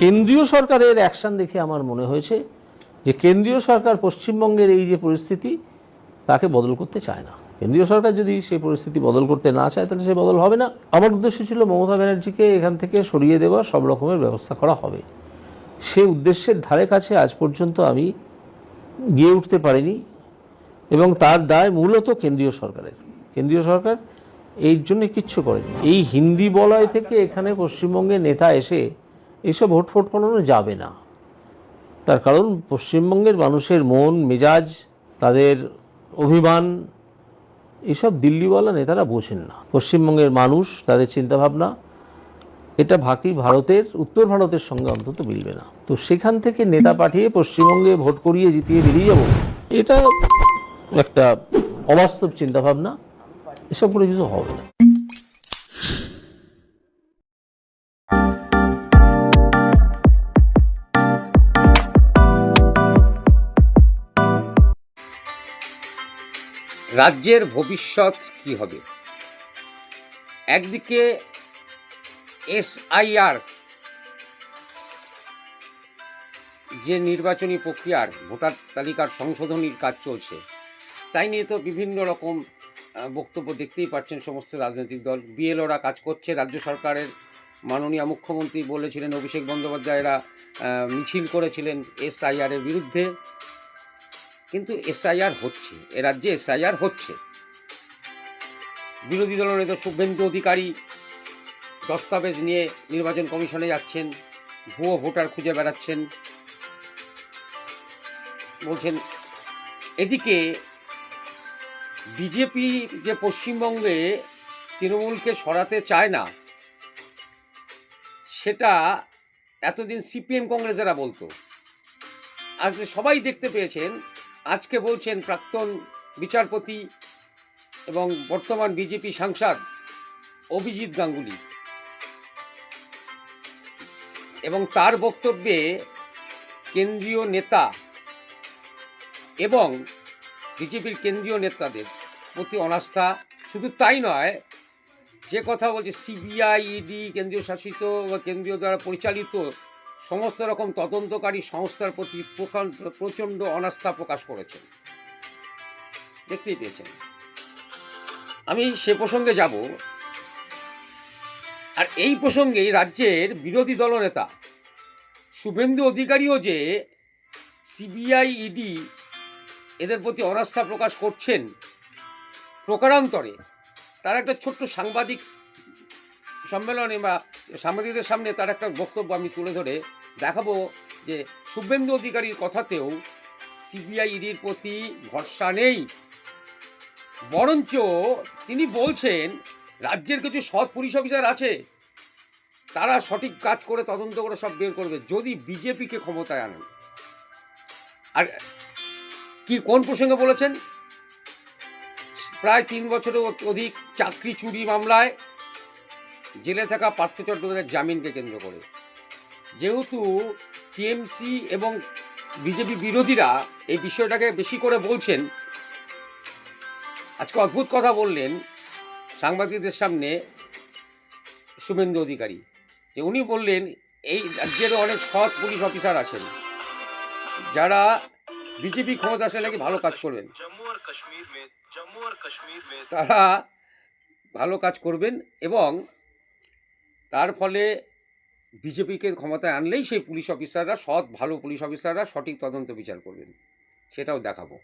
কেন্দ্রীয় সরকারের অ্যাকশন দেখে আমার মনে হয়েছে যে কেন্দ্রীয় সরকার পশ্চিমবঙ্গের এই যে পরিস্থিতি, তাকে বদল করতে চায় না। কেন্দ্রীয় সরকার যদি সেই পরিস্থিতি বদল করতে না চায়, তাহলে সে বদল হবে না। আমার উদ্দেশ্য ছিল মমতা ব্যানার্জিকে এখান থেকে সরিয়ে দেওয়ার সব রকমের ব্যবস্থা করা হবে। সে উদ্দেশ্যের ধারে কাছে আজ পর্যন্ত আমি গিয়ে উঠতে পারিনি এবং তার দায় মূলত কেন্দ্রীয় সরকারের। কেন্দ্রীয় সরকার এই জন্য কিচ্ছু করেনি। এই হিন্দি বলয় থেকে এখানে পশ্চিমবঙ্গের নেতা এসে এইসব ভোট ফোট করানো যাবে না। তার কারণ পশ্চিমবঙ্গের মানুষের মন, মেজাজ, তাদের অভিমান, এসব দিল্লিওয়ালা নেতারা বোঝেন না। পশ্চিমবঙ্গের মানুষ, তাদের চিন্তাভাবনা, এটা বাকি ভারতের, উত্তর ভারতের সঙ্গে অন্তত মিলবে না। তো সেখান থেকে নেতা পাঠিয়ে পশ্চিমবঙ্গে ভোট করিয়ে জিতিয়ে বেরিয়ে যাব, এটা একটা অবাস্তব চিন্তাভাবনা। এসব করে কিছু হবে না। রাজ্যের ভবিষ্যৎ কি হবে? একদিকে এসআইআর, যে নির্বাচনী প্রক্রিয়ার ভোটার তালিকার সংশোধনীর কাজ চলছে, তাই নিয়ে তো বিভিন্ন রকম বক্তব্য দেখতেই পাচ্ছেন সমস্ত রাজনৈতিক দল। বিএলওরা কাজ করছে, রাজ্য সরকারের মাননীয় মুখ্যমন্ত্রী বলেছিলেন, অভিষেক বন্দ্যোপাধ্যায়রা মিছিল করেছিলেন এসআইআরের বিরুদ্ধে। কিন্তু এসআইআর হচ্ছে, এ রাজ্যে এসআইআর হচ্ছে। বিরোধী দলনেতা শুভেন্দু অধিকারী দস্তাবেজ নিয়ে নির্বাচন কমিশনে যাচ্ছেন, ভুয়ো ভোটার খুঁজে বেড়াচ্ছেন। বলছেন, এদিকে বিজেপি যে পশ্চিমবঙ্গে তৃণমূলকে সরাতে চায় না, সেটা এতদিন সিপিএম কংগ্রেসেরা বলতো। আজকে সবাই দেখতে পেয়েছেন আজকে বলছেন প্রাক্তন বিচারপতি এবং বর্তমান বিজেপি সাংসদ অভিজিৎ গাঙ্গুলি। এবং তার বক্তব্যে কেন্দ্রীয় নেতা এবং বিজেপির কেন্দ্রীয় নেতাদের প্রতি অনাস্থা। শুধু তাই নয়, যে কথা বলছে, সিবিআই, ইডি, কেন্দ্রীয় শাসিত বা কেন্দ্রীয় দ্বারা পরিচালিত সমস্ত রকম তদন্তকারী সংস্থার প্রতি প্রচণ্ড অনাস্থা প্রকাশ করেছেন। দেখতেই পেয়েছেন। আমি সে প্রসঙ্গে যাব। আর এই প্রসঙ্গেই রাজ্যের বিরোধী দলনেতা শুভেন্দু অধিকারীও যে সিবিআই ইডি এদের প্রতি অনাস্থা প্রকাশ করছেন প্রকারান্তরে, তার একটা ছোট্ট সাংবাদিক সম্মেলনে বা সাংবাদিকদের সামনে তার একটা বক্তব্য আমি তুলে ধরে দেখাবো যে শুভেন্দু অধিকারীর কথাতেও সিবিআই ইডির প্রতি ভরসা নেই। বরঞ্চ তিনি বলছেন, রাজ্যের কিছু সৎ পুলিশ অফিসার আছে, তারা সঠিক কাজ করে তদন্ত করে সব বের করবে, যদি বিজেপিকে ক্ষমতায় আনেন। আর কি, কোন প্রসঙ্গে বলেছেন? প্রায় তিন বছরের অধিক চাকরি চুরি মামলায় জেলে থাকা পার্থ চট্টোপাধ্যায়ের জামিনকে কেন্দ্র করে। যেহেতু টিএমসি এবং বিজেপি বিরোধীরা এই বিষয়টাকে বেশি করে বলছেন আজকে অদ্ভুত কথা বললেন সাংবাদিকদের সামনে শুভেন্দু অধিকারী যে উনি বললেন এই রাজ্যেরও অনেক সৎ পুলিশ অফিসার আছেন যারা বিজেপি ক্ষমতা আসলে নাকি ভালো কাজ করবেন। তারা ভালো কাজ করবেন এবং তার ফলে বিজেপিকে ক্ষমতায় আনলেই সেই পুলিশ অফিসাররা, সৎ, ভালো পুলিশ অফিসাররা সঠিক তদন্ত বিচার করবেন। সেটাও দেখাবো।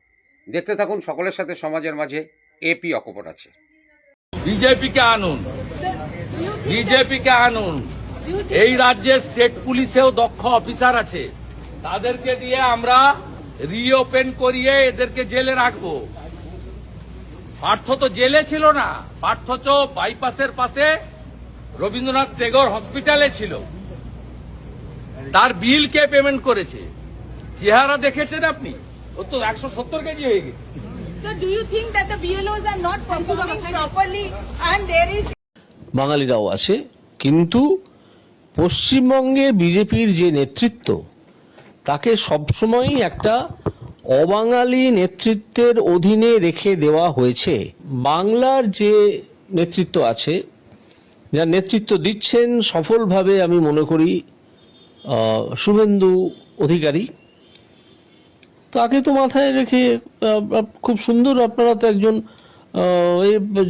দেখতে থাকুন সকলের সাথে সমাজের মাঝে। এপি অকপট আছে। বিজেপিকে আনুন। বিজেপিকে আনুন। এই রাজ্যে স্টেট পুলিশেও দক্ষ অফিসার আছে। তাদেরকে দিয়ে আমরা রিওপেন করিয়ে এদেরকে জেলে রাখব। পার্থ তো জেলে ছিল না। পার্থ তো বাইপাসের পাশে রবীন্দ্রনাথ টেগর হসপিটালে ছিল। তার বিল কে পেমেন্ট করেছে? চেহারা দেখেছেন আপনি? ও তো একশো সত্তর কেজি হয়ে গেছে। বাঙালিরাও আছে কিন্তু পশ্চিমবঙ্গে বিজেপির যে নেতৃত্ব তাকে সবসময়ই একটা অবাঙালি নেতৃত্বের অধীনে রেখে দেওয়া হয়েছে। বাংলার যে নেতৃত্ব আছে যার নেতৃত্ব দিচ্ছেন সফলভাবে আমি মনে করি শুভেন্দু অধিকারী। তাকে তো মাথায় রেখে খুব সুন্দর আপনারা তো একজন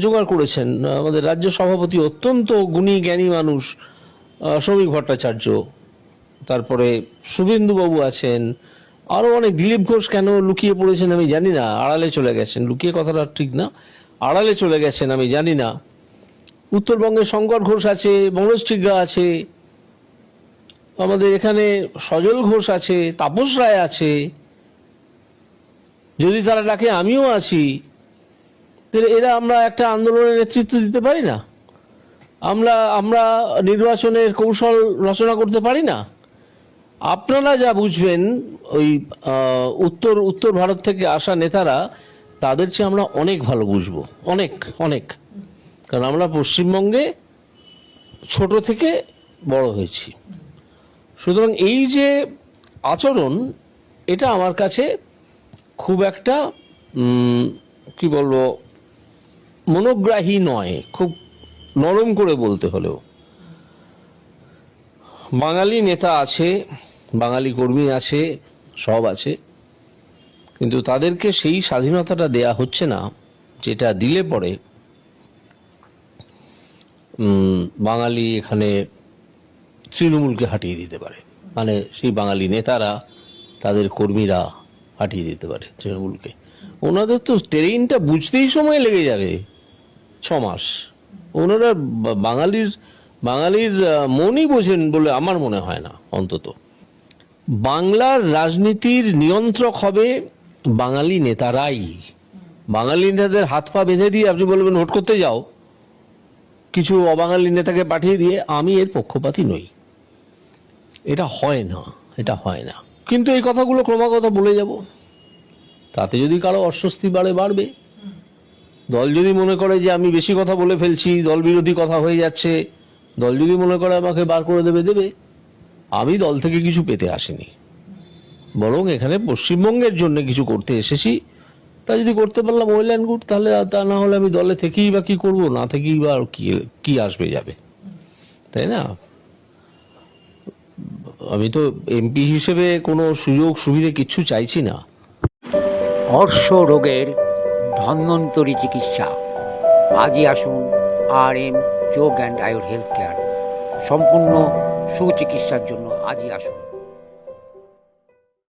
জোগাড় করেছেন। আমাদের রাজ্য সভাপতি অত্যন্ত গুণী, জ্ঞানী মানুষ শ্রমিক ভট্টাচার্য। তারপরে শুভেন্দুবাবু আছেন। আরও অনেক দিলীপ ঘোষ কেন লুকিয়ে পড়েছেন আমি জানি না। আড়ালে চলে গেছেন। লুকিয়ে কথাটা ঠিক না। আড়ালে চলে গেছেন আমি জানি না। উত্তরবঙ্গে শঙ্কর ঘোষ আছে, মনোজ টিগ্রা আছে, আমাদের এখানে সজল ঘোষ আছে, তাপস রায় আছে। যদি তারা ডাকে আমিও আছি, তাহলে এরা আমরা একটা আন্দোলনের নেতৃত্ব দিতে পারি না? আমরা আমরা নির্বাচনের কৌশল রচনা করতে পারি না? আপনারা যা বুঝবেন, ওই উত্তর উত্তর ভারত থেকে আসা নেতারা, তাদের চেয়ে আমরা অনেক ভালো বুঝব। অনেক অনেক। কারণ আমরা পশ্চিমবঙ্গে ছোট থেকে বড় হয়েছি। সুতরাং এই যে আচরণ, এটা আমার কাছে খুব একটা কি বলব, মনোগ্রাহী নয়, খুব নরম করে বলতে হলেও। বাঙালি নেতা আছে, বাঙালি কর্মী আছে, সব আছে, কিন্তু তাদেরকে সেই স্বাধীনতাটা দেয়া হচ্ছে না, যেটা দিলে পরে বাঙালি এখানে তৃণমূলকে হাঁটিয়ে দিতে পারে। মানে সেই বাঙালি নেতারা, তাদের কর্মীরা হাঁটিয়ে দিতে পারে তৃণমূলকে। ওনাদের তো ট্রেনটা বুঝতেই সময় লেগে যাবে, ছ মাস। ওনারা বাঙালির বাঙালির মনই বোঝেন বলে আমার মনে হয় না, অন্তত। বাংলার রাজনীতির নিয়ন্ত্রক হবে বাঙালি নেতারাই। বাঙালি নেতাদের হাত পা বেঁধে দিয়ে আপনি বলবেন, ভোট করতে যাও। কিছু অবাঙালি নেতাকে পাঠিয়ে দিয়ে আমি এর পক্ষপাতী নই। এটা হয় না, এটা হয় না। কিন্তু এই কথাগুলো ক্রমাগত বলে যাব। তাতে যদি কারও অস্বস্তি বাড়ে, বাড়বে। দল যদি মনে করে যে আমি বেশি কথা বলে ফেলছি, দল বিরোধী কথা হয়ে যাচ্ছে, দল যদি মনে করে আমাকে বার করে দেবে দেবে। আমি দল থেকে কিছু পেতে আসিনি। বরং এখানে পশ্চিমবঙ্গের জন্য কিছু করতে এসেছি। তা যদি করতে পারলাম ওয়েল অ্যান্ড গুড তাহলে তা না হলে আমি দলে থেকেই বা কি করব? না থেকেই বা কি কি আসবে যাবে? তাই না? আমি তো এমপি হিসেবে কোনো সুযোগ সুবিধে কিচ্ছু চাইছি না। অর্শ রোগের ধন্বন্তরী চিকিৎসা। আজই আসুন R M Yog and Ayur health care সম্পূর্ণ সুচিকিৎসার জন্য আজই আসুন।